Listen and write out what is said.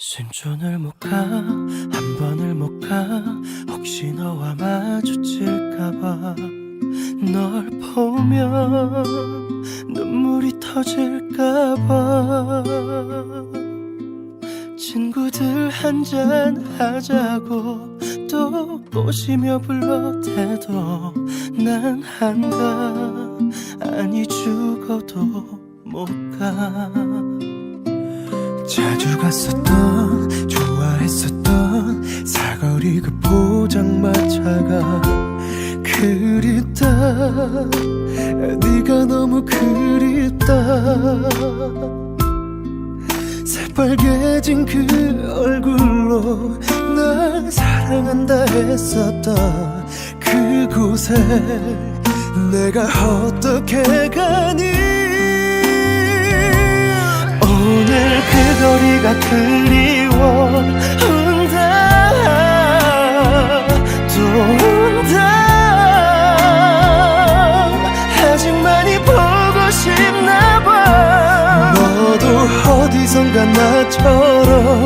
신촌을 못 가 한 번을 못 가 혹시 너와 마주칠까봐 널 보면 눈물이 터질까봐 친구들 한잔 하자고 또 꼬시며 불러대도 난 한다 아니 죽어도 못가 자주 갔었던 좋아했었던 사거리 그 포장마차가 그립다. 네가 너무 그립다. 새빨개진 그 얼굴로 날 사랑한다 했었던 그곳에 내가 어떻게 가니 그 거리가 그리워. 온다 또 온다 아직 많이 보고 싶나 봐. 너도 어디선가 나처럼